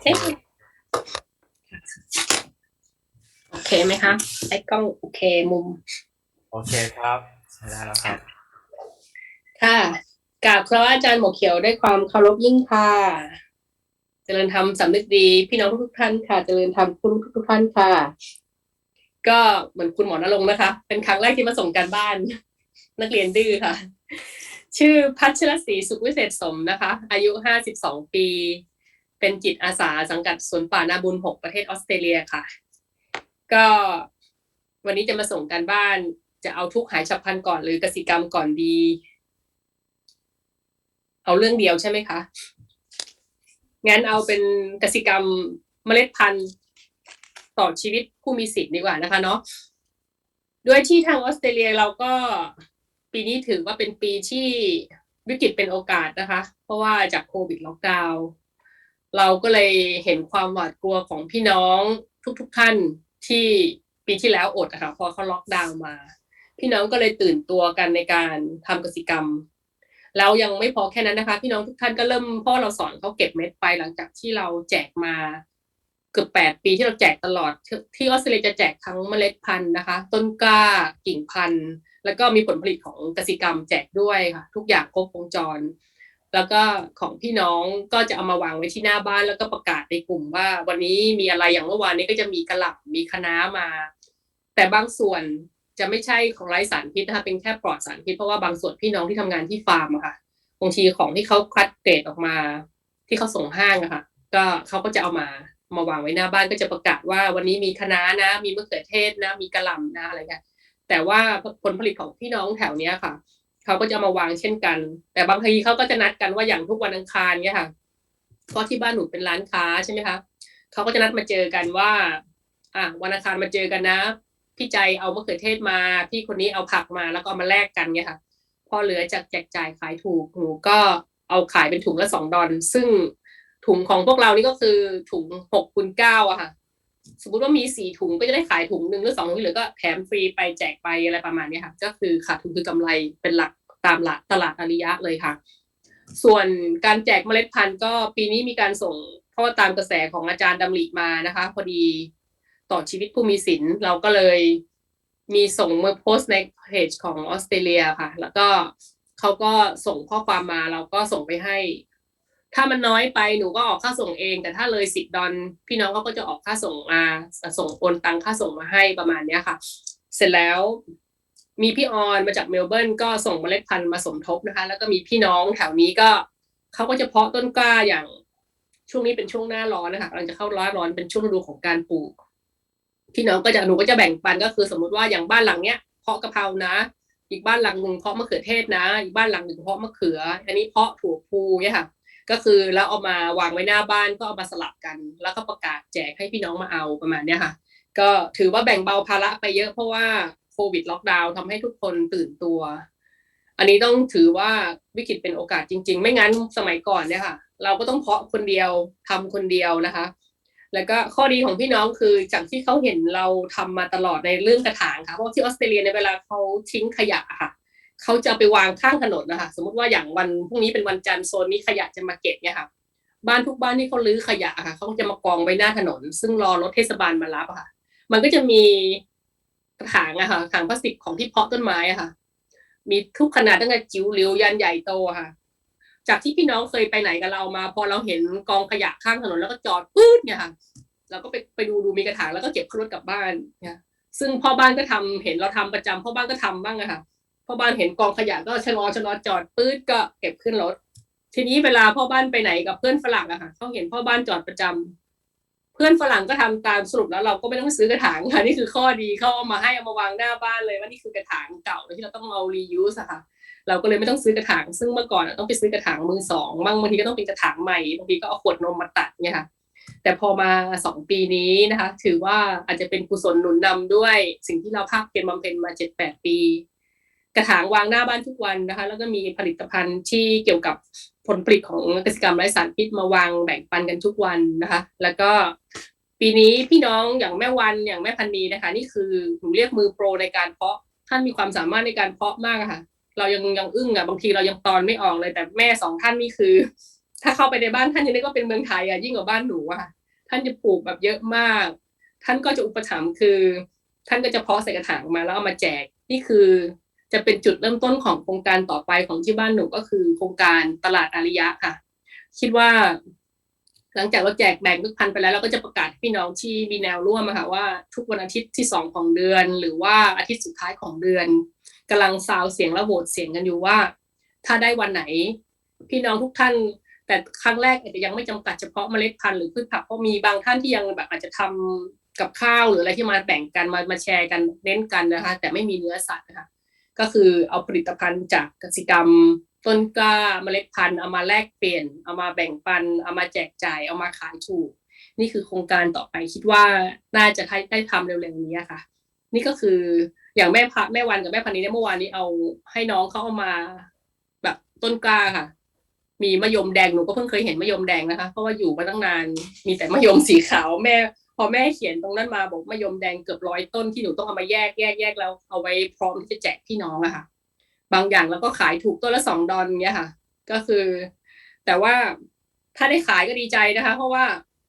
เคเอ๊ะโอเคไหมคะไอ้กล้องโอเคมุม โอเคครับใช้ได้แล้วครับ ค่ะกราบคารวะอาจารย์หมวกเขียวด้วยความเคารพยิ่งค่ะเจริญธรรมสำนึกดี พี่น้องทุกๆท่านค่ะ เจริญธรรมคุณทุกๆท่านค่ะ ก็เหมือนคุณหมอนรงค์นะคะ เป็นครั้งแรกที่มาส่งการบ้าน นักเรียนดื้อค่ะ ชื่อพัชรศรีสุขวิเศษสมนะคะ อายุห้าสิบสองปี เป็นจิตอาสาสังกัดสวนป่านาบุญหกประเทศออสเตรเลียค่ะ ก็วันนี้จะมาส่งการบ้านจะเอาทุกหายฉับพลันก่อนหรือกสิกรรมก่อนดี เอาเรื่องเดียวใช่ไหมคะ งั้นเอาเป็นกสิกรรมเมล็ดพันธุ์ต่อชีวิตผู้มีสิทธิ์ดีกว่านะคะเนาะด้วยที่ทางออสเตรเลียเราก็ปีนี้ถือว่าเป็นปีที่วิกฤตเป็นโอกาสนะคะ เพราะว่าจากโควิดล็อกดาวน์ เราก็เลยเห็นความหวาดกลัวของพี่น้องทุกๆทท่านที่ปีที่แล้วอดอะค่ะพอเขาล็อกดาวน์มา พี่น้องก็เลยตื่นตัวกันในการทำกสิกรรม แล้วยังไม่พอแค่นั้นนะคะ พี่น้องทุกท่านก็เริ่มพ่อเราสอนเขาเก็บเม็ดไปหลังจากที่เราแจกมาเกือบแปดปีที่เราแจกตลอด ที่ที่ออสเตรเลียจะแจกทั้งเมล็ดพันธุ์นะคะ ต้นกล้ากิ่งพันธุ์ แล้วก็มีผลผลิตของกสิกรรมแจกด้วยค่ะ ทุกอย่างครบวงจร แล้วก็ของพี่น้องก็จะเอามาวางไว้ที่หน้าบ้านแล้วก็ประกาศในกลุ่มว่า วันนี้มีอะไรอย่างเมื่อวานนี้ก็จะมีกระหล่ำมีคะน้ามา แต่บางส่วนจะไม่ใช่ของไร้สารพิษนะคะเป็นแค่ปลอดสารพิษเพราะว่าบางส่วนพี่น้องที่ทำงานที่ฟาร์มอะค่ะบางทีของที่เขาคัดเกรดออกมา ที่เขาส่งห้างอะค่ะก็เขาก็จะเอามามาวางไว้หน้าบ้านก็จะประกาศว่าวันนี้มีคะน้านะ มีมะเขือเทศนะ มีกระหล่ำนะอะไรเงี้ยแต่ว่าผลผลิตของพี่น้องแถวเนี้ยค่ะ เขาก็จะมาวางเช่นกัน แต่บางทีเขาก็จะนัดกันว่าอย่างทุกวันอังคารเนี้ยค่ะเพราะที่บ้านหนูเป็นร้านค้าใช่ไหมคะเขาก็จะนัดมาเจอกันว่า อะวันอังคารมาเจอกันนะ พี่ใจเอามะเขือเทศมา พี่คนนี้เอาผักมาแล้วก็มาแลกกันเนี่ยค่ะ พอเหลือจากแจกจ่ายขายถูกหนูก็เอาขายเป็นถุงละสองดอลซึ่งถุงของพวกเรานี่ก็คือถุงหกคูณเก้าอะค่ะ สมมติว่ามีสี่ถุงก็จะได้ขายถุงหนึ่งหรือสองถุงที่เหลือก็แถมฟรีไปแจกไปอะไรประมาณนี้ค่ะ ก็คือขาดทุนคือกำไรเป็นหลัก ตามหลักตลาดอริยะเลยค่ะ ส่วนการแจกเมล็ดพันธุ์ก็ปีนี้มีการส่งเพราะว่าตามกระแสของอาจารย์ดำริมานะคะ พอดีต่อชีวิตผู้มีสินเราก็เลยมีส่งเมาโพสต์ในเพจของออสเตรเลียค่ะ แล้วก็เขาก็ส่งข้อความมาเราก็ส่งไปให้ ถ้ามันน้อยไปหนูก็ออกค่าส่งเอง แต่ถ้าเลยสิบดอลพี่น้องเขาก็จะออกค่าส่งมาส่งโอนตังค่าส่งมาให้ประมาณเนี้ยค่ะ เสร็จแล้ว มีพี่ออนมาจากเมลเบิร์นก็ส่งเมล็ดพันธุ์มาสมทบนะคะ แล้วก็มีพี่น้องแถวนี้ก็เขาก็จะเพาะต้นกล้าอย่างช่วงนี้เป็นช่วงหน้าร้อนนะคะกำลังจะเข้าร้อนร้อนเป็นช่วงฤดูของการปลูก พี่น้องก็จะหนูก็จะแบ่งปันก็คือ สมมุติว่าอย่างบ้านหลังเนี้ยเพาะกะเพรานะ อีกบ้านหลังหนึ่งเพาะมะเขือเทศนะ อีกบ้านหลังหนึ่งเพาะมะเขือ อันนี้เพาะถั่วพูเนี่ยค่ะ ก็คือแล้วเอามาวางไว้หน้าบ้านก็เอามาสลับกัน แล้วก็ประกาศแจกให้พี่น้องมาเอาประมาณเนี้ยค่ะ ก็ถือว่าแบ่งเบาภาระไปเยอะเพราะว่า วิดล็อกดาวน์ทำให้ทุกคนตื่นตัว อันนี้ต้องถือว่าวิกฤตเป็นโอกาสจริง ๆ ไม่งั้นสมัยก่อนเนี่ยค่ะ เราก็ต้องเพาะคนเดียวทำคนเดียวนะคะ แล้วก็ข้อดีของพี่น้องคือจากที่เขาเห็นเราทำมาตลอดในเรื่องกระถางค่ะเพราะที่ออสเตรเลียในเวลาเขาทิ้งขยะค่ะเขาจะไปวางข้างถนนนะคะ สมมติว่าอย่างวันพรุ่งนี้เป็นวันจันทร์โซนนี้ขยะจะมาเก็บเนี่ยค่ะ บ้านทุกบ้านที่เขาลื้อขยะค่ะเขาจะมากองไว้หน้าถนน ซึ่งรอรถเทศบาลมารับค่ะ มันก็จะมี ถางอะค่ะถังพลาสติกของที่เพาะต้นไม้อะค่ะ มีทุกขนาดตั้งแต่จิ๋วหลิวยันใหญ่โตอะค่ะ จากที่พี่น้องเคยไปไหนกับเรามา พอเราเห็นกองขยะข้างถนนแล้วก็จอดปื๊ดเนี่ยค่ะเราก็ไปไปดูดูมีกระถางแล้วก็เก็บขึ้นรถกลับบ้านเนี่ยซึ่งพ่อบ้านก็ทำเห็นเราทำประจำพ่อบ้านก็ทำบ้างอะค่ะพ่อบ้านเห็นกองขยะก็ชะลอชะลอจอดปื๊ดก็เก็บขึ้นรถทีนี้เวลาพ่อบ้านไปไหนกับเพื่อนฝรั่งอะค่ะเขาเห็นพ่อบ้านจอดประจำเพื่อนฝรั่งก็ทำตามสรุปแล้วเราก็ไม่ต้องไปซื้อกระถางค่ะนี่คือข้อดีเขาเอามาให้เอามาวางหน้าบ้านเลยว่านี่คือกระถางเก่าที่เราต้องเอา reuse ค่ะ เราก็เลยไม่ต้องซื้อกระถาง ซึ่งเมื่อก่อนต้องไปซื้อกระถางมือสองบางบางทีก็ต้องเป็นกระถางใหม่บางทีก็เอาขวดนมมาตัดเนี่ยค่ะ แต่พอมาสองปีนี้นะคะ ถือว่าอาจจะเป็นกุศลหนุนนำด้วยสิ่งที่เราภาคเพียรบำเพ็ญมาเจ็ดแปดปี กระถางวางหน้าบ้านทุกวันนะคะ แล้วก็มีผลิตภัณฑ์ที่เกี่ยวกับผลผลิตของเกษตรกรรมไร้สารพิษมาวางแบ่งปันกันทุกวันนะคะ แล้วก็ปีนี้พี่น้องอย่างแม่วันอย่างแม่พันนีนะคะ นี่คือหนูเรียกมือโปรในการเพาะท่านมีความสามารถในการเพาะมากะค่ะ เรายังยังอึ้งอะบางทีเรายังตอนไม่ออกเลย แต่แม่สองท่านนี่คือ ถ้าเข้าไปในบ้านท่านยังนึกว่าเป็นเมืองไทยอะยิ่งกว่าบ้านหนูอะท่านจะปลูกแบบเยอะมาก ท่านก็จะอุปถัมภ์คือ ท่านก็จะเพาะใส่กระถางออกมาแล้วเอามาแจกนี่คือ จะเป็นจุดเริ่มต้นของโครงการต่อไปของที่บ้านหนูก็คือโครงการตลาดอาริยะค่ะ คิดว่า หลังจากเราแจกแบ่งทุกพันไปแล้วเราก็จะประกาศให้พี่น้องที่มีแนวร่วมอะค่ะว่าทุกวันอาทิตย์ที่สองของเดือน หรือว่าอาทิตย์สุดท้ายของเดือนกำลังซาวเสียงและโหวตเสียงกันอยู่ว่า ถ้าได้วันไหน พี่น้องทุกท่าน แต่ครั้งแรกอาจจะยังไม่จำกัดเฉพาะเมล็ดพันธุ์หรือพืชผักเพราะมีบางท่านที่ยังแบบอาจจะทำกับข้าวหรืออะไรที่มาแบ่งกันมามาแชร์กันเน้นกันนะคะ แต่ไม่มีเนื้อสัตว์นะคะ ก็คือเอาผลิตภัณฑ์จากกสิกรรม ต้นกล้าเมล็ดพันธุ์เอามาแลกเปลี่ยน เอามาแบ่งปัน เอามาแจกจ่ายเอามาขายถูก นี่คือโครงการต่อไปคิดว่าน่าจะได้ทำเร็วๆนี้ค่ะ นี่ก็คืออย่างแม่พระแม่วันกับแม่พันนี้เนี่ยเมื่อวานนี้เอาให้น้องเขาเอามาแบบต้นกล้าค่ะ มีมะยมแดงหนูก็เพิ่งเคยเห็นมะยมแดงนะคะ เพราะว่าอยู่มาตั้งนานมีแต่มะยมสีขาวแม่ พอแม่เขียนตรงนั้นมาบอกมะยมแดงเกือบร้อยต้นที่หนูต้องเอามาแยกแยกแยกแล้วเอาไว้พร้อมที่จะแจกพี่น้องอะค่ะ บางอย่างแล้วก็ขายถูกต้นละสองดอลเงี้ยค่ะ ก็คือ แต่ว่าถ้าได้ขายก็ดีใจนะคะ เพราะว่า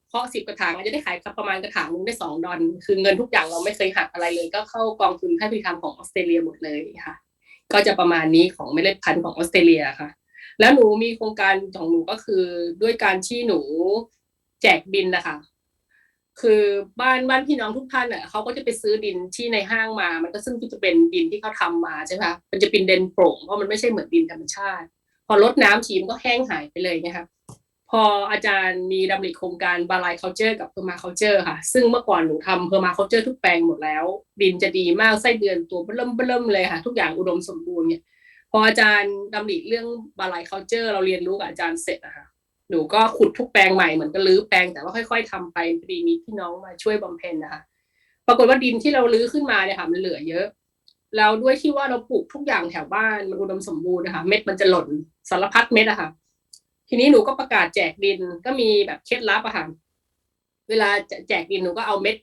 เพาะสิบกระถางอาจจะได้ขายประมาณกระถางนึงได้สองดอลคือเงินทุกอย่างเราไม่เคยหักอะไรเลย ก็เข้ากองทุนค่าผลิตภัณฑ์ของออสเตรเลียหมดเลยค่ะ ก็จะประมาณนี้ของเมล็ดพันธุ์ของออสเตรเลียค่ะ แล้วหนูมีโครงการของหนูก็คือด้วยการที่หนูแจกดินนะคะ คือบ้านบ้านพี่น้องทุกท่านอะเขาก็จะไปซื้อดินที่ในห้างมา มันก็ซึ่งก็จะเป็นดินที่เขาทำมาใช่ไหมคะมันจะเป็นเดนโปร่งเพราะมันไม่ใช่เหมือนดินธรรมชาติ พอลดน้ำทีมก็แห้งหายไปเลยนะคะพออาจารย์มีดำริโครงการบาลายเคาเจอร์กับเพอร์มาเคาเจอร์ค่ะ ซึ่งเมื่อก่อนหนูทำเพอร์มาเคาเจอร์ทุกแปลงหมดแล้ว ดินจะดีมากไส้เดือนตัวเริ่มเริ่มเลยค่ะ ทุกอย่างอุดมสมบูรณ์เนี่ยพออาจารย์ดำริเรื่องบาลายเคาเจอร์เราเรียนรู้กับอาจารย์เสร็จนะคะ หนูก็ขุดทุกแปลงใหม่เหมือนกับรื้อแปลงแต่ว่าค่อย ๆทำไปพอดีมีพี่น้องมาช่วยบำเพ็ญนะคะปรากฏว่าดินที่เรารื้อขึ้นมาเนี่ยค่ะมันเหลือเยอะแล้วด้วยที่ว่าเราปลูกทุกอย่างแถวบ้านมันอุดมสมบูรณ์นะคะเม็ดมันจะหล่นสารพัดเม็ดอะค่ะ ทีนี้หนูก็ประกาศแจกดินก็มีแบบเคล็ดลับอะค่ะเวลาแจกดินหนูก็เอาเม็ด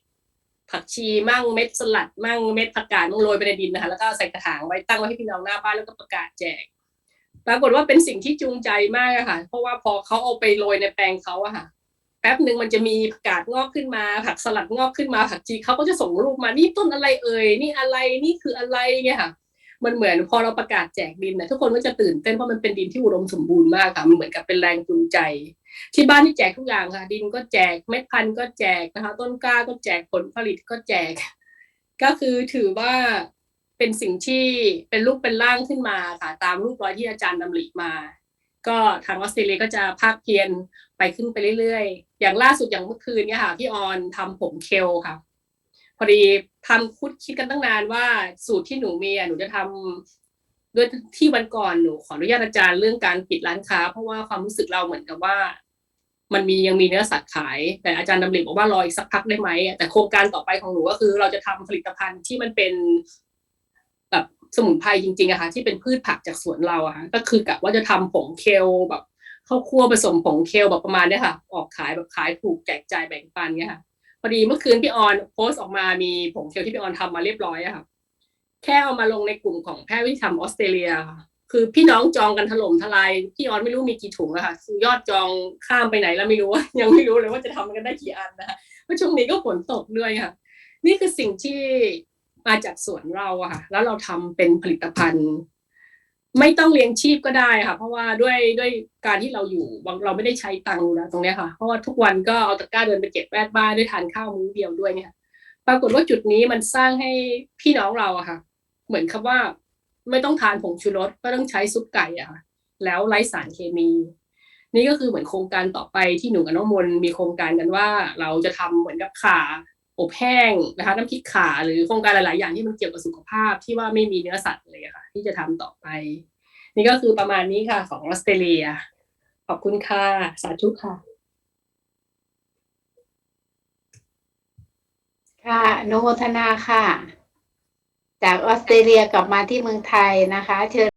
ผักชีมั่งเม็ดสลัดมั่งเม็ดผักกาดมั่งโรยไปในดินนะคะแล้วก็ใส่กระถางไว้ตั้งไว้ให้พี่น้องหน้าบ้านแล้วก็ประกาศแจก ปรากฏว่าเป็นสิ่งที่จูงใจมากอะค่ะ เพราะว่าพอเขาเอาไปโรยในแปลงเขาอะค่ะ แป๊บหนึ่งมันจะมีผักกาดงอกขึ้นมา ผักสลัดงอกขึ้นมาผักชีเขาก็จะส่งรูปมานี่ต้นอะไรเอ่ยนี่อะไรนี่คืออะไรเนี่ยค่ะ มันเหมือนพอเราประกาศแจกดินนะทุกคนก็จะตื่นเต้นเพราะมันเป็นดินที่อุดมสมบูรณ์มากค่ะมันเหมือนกับเป็นแรงจูงใจ ที่บ้านที่แจกทุกอย่างค่ะ ดินก็แจกเม็ดพันธุ์ก็แจกนะคะ ต้นกล้าก็แจกผลผลิตก็แจก ก็คือถือว่า เป็นสิ่งที่เป็นรูปเป็นร่างขึ้นมาค่ะตามรูปรอยที่อาจารย์ดำริมา ก็ทางออสเตรเลียก็จะภาคเพียรไปขึ้นไปเรื่อยๆ อย่างล่าสุดอย่างเมื่อคืนเนี่ยค่ะพี่ออนทำผมเคลค่ะ พอดีทำคุดคิดกันตั้งนานว่าสูตรที่หนูมีอะหนูจะทำด้วยที่วันก่อนหนูขออนุญาตอาจารย์เรื่องการปิดร้านค้า เพราะว่าความรู้สึกเราเหมือนกับว่า มันมียังมีเนื้อสัตว์ขาย แต่อาจารย์ดำริบอกว่ารออีกสักพักได้ไหมแต่โครงการต่อไปของหนูก็คือ เราจะทำผลิตภัณฑ์ที่มันเป็น สมุนไพรจริงๆอะค่ะที่เป็นพืชผักจากสวนเราอะค่ะก็คือกะว่าจะทำผงเคลแบบข้าวคั่วผสมผงเคลแบบประมาณเนี้ยค่ะ ออกขายแบบขายถูกแจกจ่ายแบ่งปันเงี้ยค่ะพอดีเมื่อคืนพี่ออนโพสต์ออกมามีผงเคลที่พี่ออนทำมาเรียบร้อยอะค่ะ แค่เอามาลงในกลุ่มของแพทย์วิทยธรรมออสเตรเลียค่ะคือพี่น้องจองกันถล่มทลายพี่ออนไม่รู้มีกี่ถุงอะค่ะยอดจองข้ามไปไหนแล้วไม่รู้ยังไม่รู้เลยว่าจะทำกันได้กี่อันนะคะเพราะช่วงนี้ก็ฝนตกด้วยค่ะ นี่คือสิ่งที่ มาจากสวนเราอะค่ะ แล้วเราทำเป็นผลิตภัณฑ์ ไม่ต้องเลี้ยงชีพก็ได้ค่ะ เพราะว่าด้วยด้วยการที่เราอยู่เราไม่ได้ใช้ตังค์นะตรงเนี้ยค่ะ เพราะว่าทุกวันก็เอาตะกร้าเดินไปเก็บแวดบ้านด้วยทานข้าวมื้อเดียวด้วยเนี่ยปรากฏว่าจุดนี้มันสร้างให้พี่น้องเราอะค่ะ เหมือนคำว่า ไม่ต้องทานผงชูรสก็ต้องใช้ซุปไก่อะค่ะ แล้วไร้สารเคมี นี่ก็คือเหมือนโครงการต่อไปที่หนูกับน้องมนมีโครงการกันว่า เราจะทำเหมือนกับขา อบแห้งนะคะน้ำพริกขาหรือโครงการหลาย ๆ อย่างที่มันเกี่ยวกับสุขภาพที่ว่าไม่มีเนื้อสัตว์เลยค่ะ ที่จะทำต่อไป นี่ก็คือประมาณนี้ค่ะ ของออสเตรเลีย ขอบคุณค่ะ สาธุค่ะ ค่ะอนุโมทนาค่ะ จากออสเตรเลียกลับมาที่เมืองไทยนะคะ เชิญ